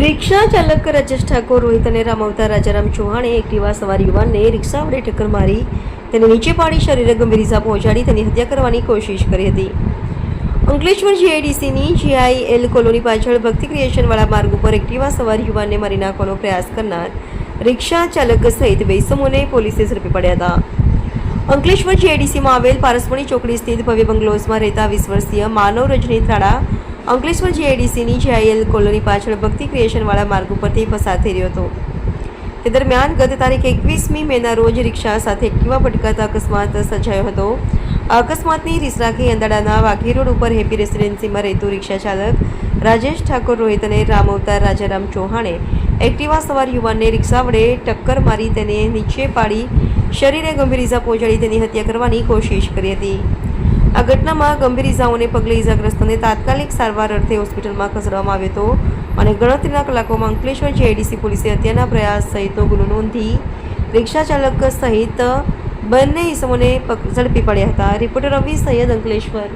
રિક્ષા ચાલક રાજેશ ઠાકોર રોહિત અને રામાવતાર રાજારામ ચૌહાણે એક્ટિવા સવાર યુવાનને રિક્ષા વડે ટક્કર મારી તેને નીચે પાડી શરીરે ગંભીર ઇજા પહોંચાડી તેની હત્યા કરવાની કોશિશ કરી હતી. અંકલેશ્વર જીઆઈડીસીની જીઆઈએલ કોલોની પાછળ ભક્તિ ક્રિએશનવાળા માર્ગ ઉપર એક્ટિવા સવાર યુવાનને મારી નાખવાનો પ્રયાસ કરનાર રિક્ષા ચાલક સહિત બે પોલીસે ઝડપી પડ્યા હતા. અંકલેશ્વર જીઆઈડીસીમાં આવેલ પારસમણી ચોકડી સ્થિત ભવ્ય બંગલોઝમાં રહેતા વીસ વર્ષીય માનવ રજની ત્રાડા અંકલેશ્વર જીઆઈડીસીની જીઆઈએલ કોલોની પાછળ ભક્તિ ક્રિએશનવાળા માર્ગ ઉપરથી પસાર થઈ રહ્યો હતો. તે દરમિયાન ગત તારીખ એકવીસમી મેના રોજ રિક્ષા સાથે એક્ટિવા ભટકાતા અકસ્માત સર્જાયો હતો. અકસ્માતની રીસ રાખી અંદાડાના વાઘી રોડ ઉપર હેપી રેસિડેન્સીમાં રહેતું રિક્ષા ચાલક રાજેશ ઠાકોર રોહિત અને રામવતાર રાજારામ ચૌહાણે એક્ટિવા સવાર યુવાનને રિક્ષા વડે ટક્કર મારી તેને નીચે પાડી શરીરે ગંભીર ઇજા પહોંચાડી તેની હત્યા કરવાની કોશિશ કરી હતી. આ ઘટનામાં ગંભીર ઇજાઓને પગલે ઇજાગ્રસ્તને તાત્કાલિક સારવાર અર્થે હોસ્પિટલમાં ખસેડવામાં આવ્યો હતો અને ગણતરીના કલાકોમાં અંકલેશ્વર જીઆઈડીસી પોલીસે હત્યાના પ્રયાસ સહિતનો ગુનો નોંધી રિક્ષા ચાલક સહિત બંને ઇસમોને ઝડપી પડ્યા હતા. રિપોર્ટર રવિ સૈયદ અંકલેશ્વર.